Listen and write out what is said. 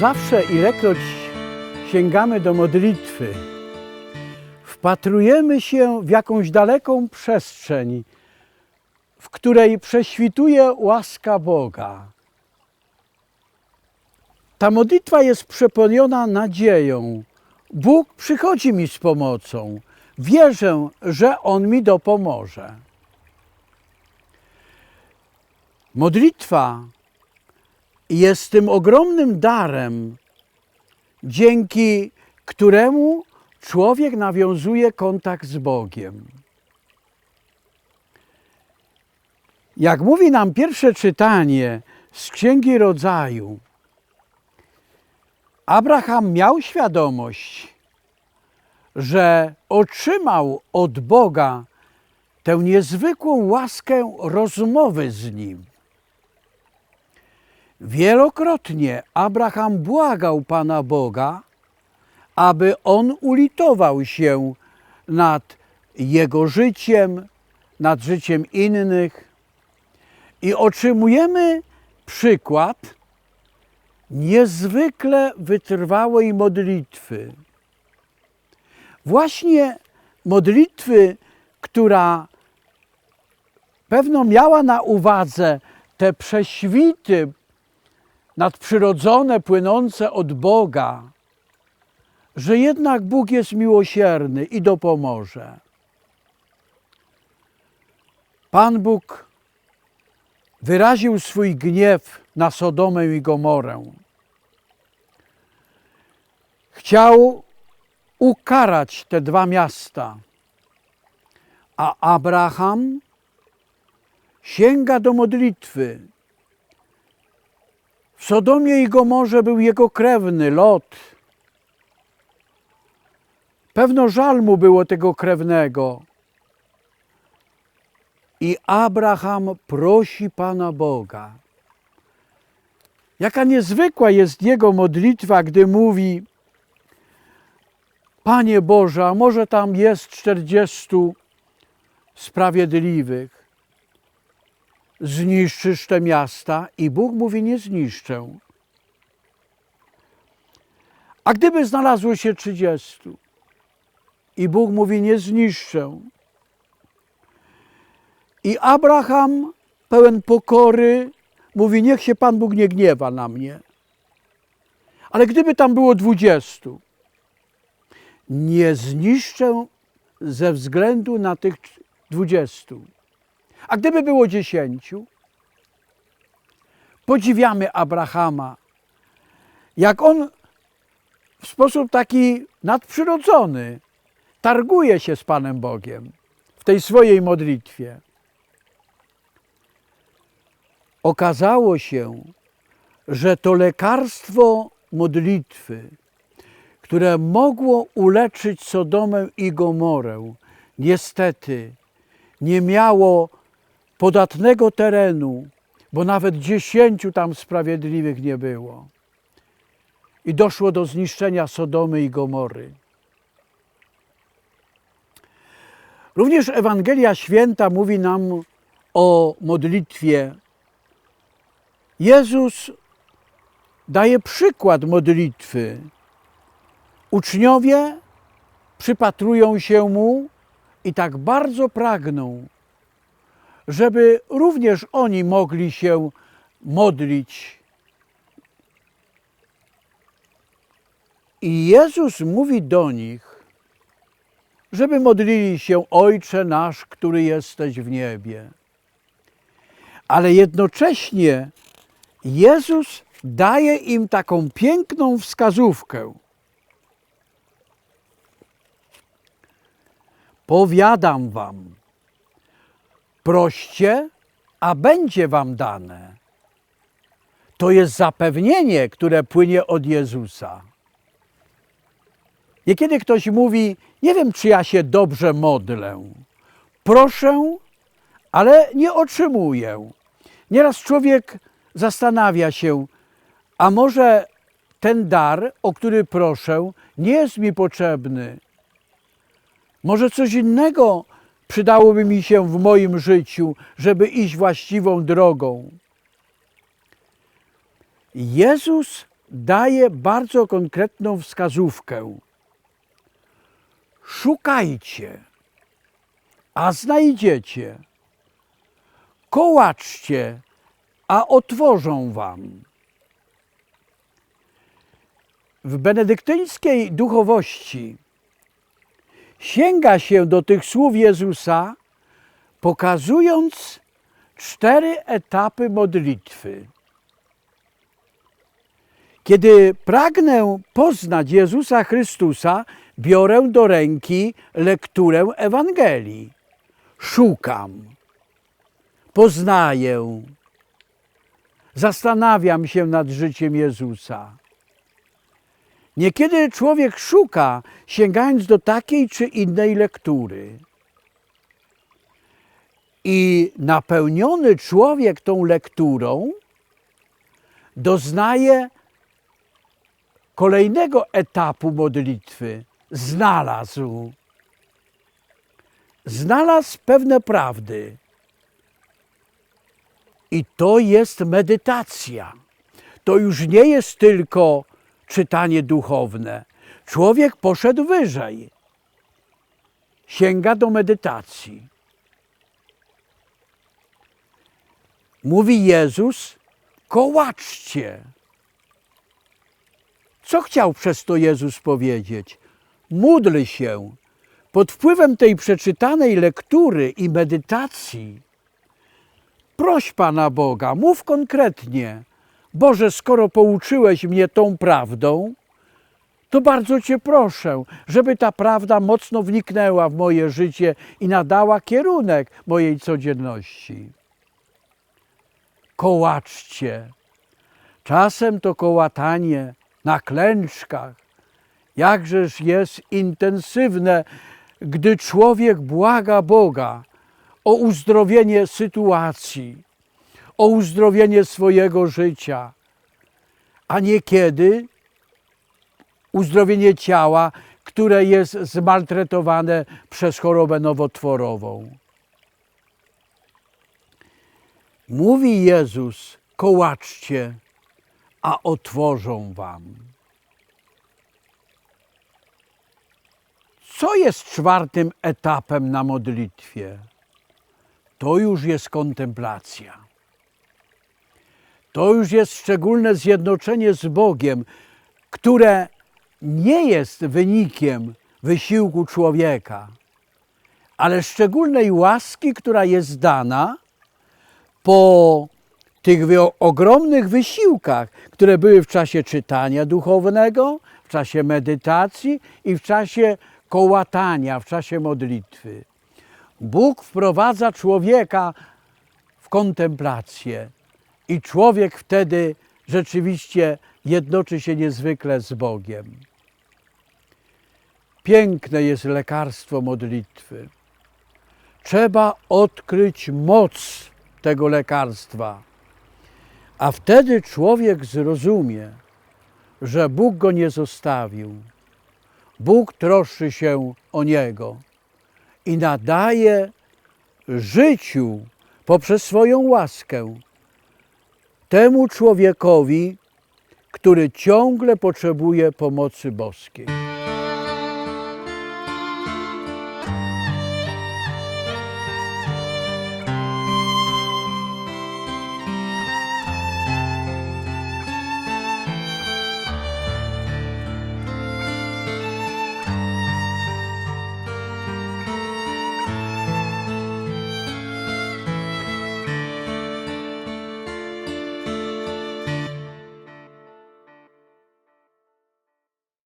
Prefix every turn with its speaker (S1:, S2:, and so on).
S1: Zawsze, ilekroć sięgamy do modlitwy, wpatrujemy się w jakąś daleką przestrzeń, w której prześwituje łaska Boga. Ta modlitwa jest przepełniona nadzieją. Bóg przychodzi mi z pomocą. Wierzę, że On mi dopomoże. Modlitwa jest tym ogromnym darem, dzięki któremu człowiek nawiązuje kontakt z Bogiem. Jak mówi nam pierwsze czytanie z Księgi Rodzaju, Abraham miał świadomość, że otrzymał od Boga tę niezwykłą łaskę rozmowy z Nim. Wielokrotnie Abraham błagał Pana Boga, aby on ulitował się nad jego życiem, nad życiem innych. I otrzymujemy przykład niezwykle wytrwałej modlitwy. Właśnie modlitwy, która pewno miała na uwadze te prześwity nadprzyrodzone, płynące od Boga, że jednak Bóg jest miłosierny i dopomoże. Pan Bóg wyraził swój gniew na Sodomę i Gomorę. Chciał ukarać te dwa miasta, a Abraham sięga do modlitwy. W Sodomie i Gomorze był jego krewny Lot. Pewno żal mu było tego krewnego. I Abraham prosi Pana Boga. Jaka niezwykła jest jego modlitwa, gdy mówi: Panie Boże, a może tam jest czterdziestu sprawiedliwych? Zniszczysz te miasta? I Bóg mówi: Nie zniszczę. A gdyby znalazło się trzydziestu? I Bóg mówi: Nie zniszczę. I Abraham, pełen pokory, mówi: Niech się Pan Bóg nie gniewa na mnie. Ale gdyby tam było dwudziestu, nie zniszczę ze względu na tych dwudziestu. A gdyby było dziesięciu, podziwiamy Abrahama, jak on w sposób taki nadprzyrodzony targuje się z Panem Bogiem w tej swojej modlitwie. Okazało się, że to lekarstwo modlitwy, które mogło uleczyć Sodomę i Gomorę, niestety nie miało podatnego terenu, bo nawet dziesięciu tam sprawiedliwych nie było. I doszło do zniszczenia Sodomy i Gomory. Również Ewangelia Święta mówi nam o modlitwie. Jezus daje przykład modlitwy. Uczniowie przypatrują się mu i tak bardzo pragną, żeby również oni mogli się modlić. I Jezus mówi do nich, żeby modlili się Ojcze nasz, który jesteś w niebie. Ale jednocześnie Jezus daje im taką piękną wskazówkę. Powiadam wam, proście, a będzie wam dane. To jest zapewnienie, które płynie od Jezusa. Niekiedy ktoś mówi, nie wiem, czy ja się dobrze modlę. Proszę, ale nie otrzymuję. Nieraz człowiek zastanawia się, a może ten dar, o który proszę, nie jest mi potrzebny. Może coś innego przydałoby mi się w moim życiu, żeby iść właściwą drogą. Jezus daje bardzo konkretną wskazówkę. Szukajcie, a znajdziecie. Kołaczcie, a otworzą wam. W benedyktyńskiej duchowości sięga się do tych słów Jezusa, pokazując cztery etapy modlitwy. Kiedy pragnę poznać Jezusa Chrystusa, biorę do ręki lekturę Ewangelii. Szukam, poznaję, zastanawiam się nad życiem Jezusa. Niekiedy człowiek szuka, sięgając do takiej czy innej lektury. I napełniony człowiek tą lekturą doznaje kolejnego etapu modlitwy. Znalazł. Znalazł pewne prawdy. I to jest medytacja. To już nie jest tylko czytanie duchowne. Człowiek poszedł wyżej. Sięga do medytacji. Mówi Jezus, kołaczcie. Co chciał przez to Jezus powiedzieć? Módl się. Pod wpływem tej przeczytanej lektury i medytacji proś Pana Boga, mów konkretnie. Boże, skoro pouczyłeś mnie tą prawdą, to bardzo Cię proszę, żeby ta prawda mocno wniknęła w moje życie i nadała kierunek mojej codzienności. Kołaczcie. Czasem to kołatanie na klęczkach, jakżeż jest intensywne, gdy człowiek błaga Boga o uzdrowienie sytuacji, o uzdrowienie swojego życia, a niekiedy uzdrowienie ciała, które jest zmaltretowane przez chorobę nowotworową. Mówi Jezus: kołaczcie, a otworzą wam. Co jest czwartym etapem na modlitwie? To już jest kontemplacja. To już jest szczególne zjednoczenie z Bogiem, które nie jest wynikiem wysiłku człowieka, ale szczególnej łaski, która jest dana po tych ogromnych wysiłkach, które były w czasie czytania duchownego, w czasie medytacji i w czasie kołatania, w czasie modlitwy. Bóg wprowadza człowieka w kontemplację i człowiek wtedy rzeczywiście jednoczy się niezwykle z Bogiem. Piękne jest lekarstwo modlitwy. Trzeba odkryć moc tego lekarstwa, a wtedy człowiek zrozumie, że Bóg go nie zostawił. Bóg troszczy się o niego i nadaje życiu poprzez swoją łaskę temu człowiekowi, który ciągle potrzebuje pomocy boskiej.